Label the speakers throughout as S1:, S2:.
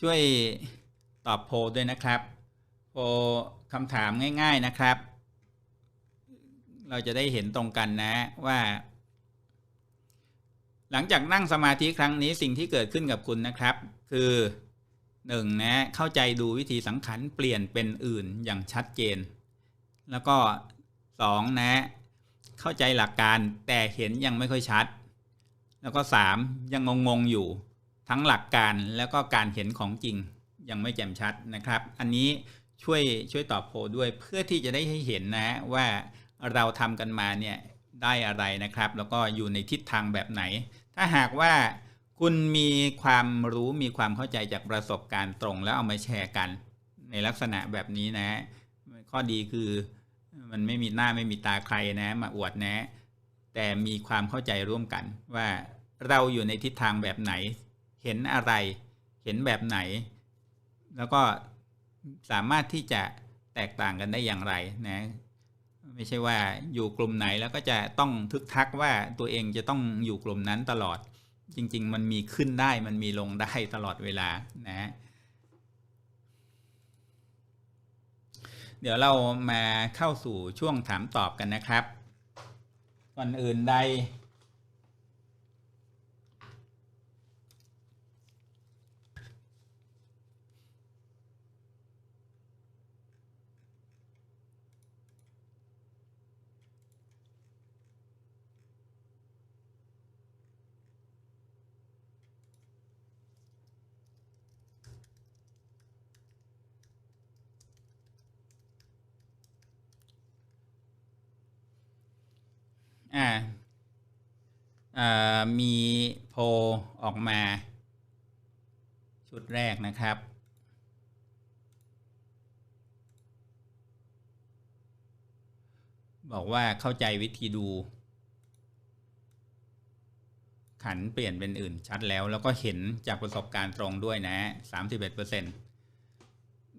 S1: ช่วยตอบโพลด้วยนะครับโพลคำถามง่าย ๆนะครับ เราจะได้เห็นตรงกันนะว่า หลังจากนั่งสมาธิครั้งนี้สิ่งที่เกิดขึ้นกับคุณนะครับ คือหนึ่งนะเข้าใจดูวิธีสังขารเปลี่ยนเป็นอื่นอย่างชัดเจน แล้วก็สองนะเข้าใจหลักการแต่เห็นยังไม่ค่อยชัด แล้วก็สามยังงงๆอยู่ ทั้งหลักการแล้วก็การเห็นของจริงยังไม่แจ่มชัดนะครับ อันนี้ช่วยช่วยตอบโพลด้วยเพื่อที่จะได้ให้เห็นนะว่าเราทำกันมาเนี่ยได้อะไรนะครับ แล้วก็อยู่ในทิศทางแบบไหน ถ้าหากว่าคุณมีความรู้มีความเข้าใจจากประสบการณ์ตรง แล้วเอามาแชร์กัน ในลักษณะแบบนี้นะ ข้อดีคือมันไม่มีหน้าไม่มีตาใครนะ มาอวดนะ แต่มีความเข้าใจร่วมกันว่าเราอยู่ในทิศทางแบบไหน เห็นอะไร เห็นแบบไหน แล้วก็สามารถที่จะแตกต่างกันได้อย่างไรนะไม่ใช่ว่าอยู่กลุ่มไหนแล้วก็จะต้องทึกทักว่าตัวเองจะต้องอยู่กลุ่มนั้นตลอด จริง ๆ มันมีขึ้นได้มันมีลงได้ตลอดเวลานะเดี๋ยวเรามาเข้าสู่ช่วงถามตอบกันนะครับ ก่อนอื่นใด อ่าอ่ามีโพออกมา ชุดแรกนะครับ บอกว่าเข้าใจวิธีดู ขันเปลี่ยนเป็นอื่นชัดแล้ว แล้วก็เห็นจากประสบการณ์ตรงด้วยนะสามสิบเอ็ดเปอร์เซ็น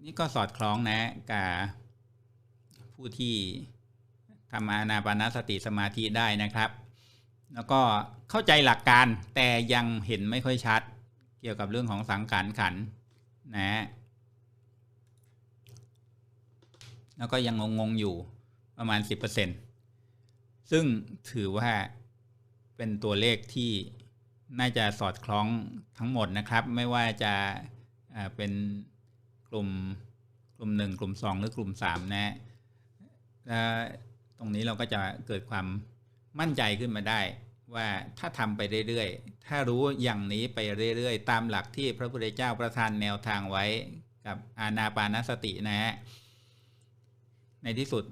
S1: นี่ก็สอดคล้องนะกับผู้ที่ ทำอานาปานสติสมาธิได้นะครับ แล้วก็เข้าใจหลักการแต่ยังเห็นไม่ค่อยชัด เกี่ยวกับเรื่องของสังขารขันนะแล้วก็ยังงงๆอยู่ประมาณ 10%ซึ่งถือว่าเป็นตัวเลขที่น่าจะสอดคล้องทั้งหมดนะครับ ไม่ว่าจะเป็นกลุ่มกลุ่มหนึ่งกลุ่มสองหรือกลุ่มสามนะ ตรงนี้เราก็จะเกิดความมั่นใจขึ้นมาได้ ว่าถ้าทำไปเรื่อยๆ ถ้ารู้อย่างนี้ไปเรื่อยๆ ตามหลักที่พระพุทธเจ้าประทานแนวทางไว้กับอานาปานสตินะฮะในที่สุด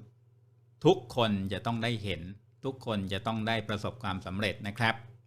S1: ทุกคนจะต้องได้เห็น ทุกคนจะต้องได้ประสบความสำเร็จนะครับ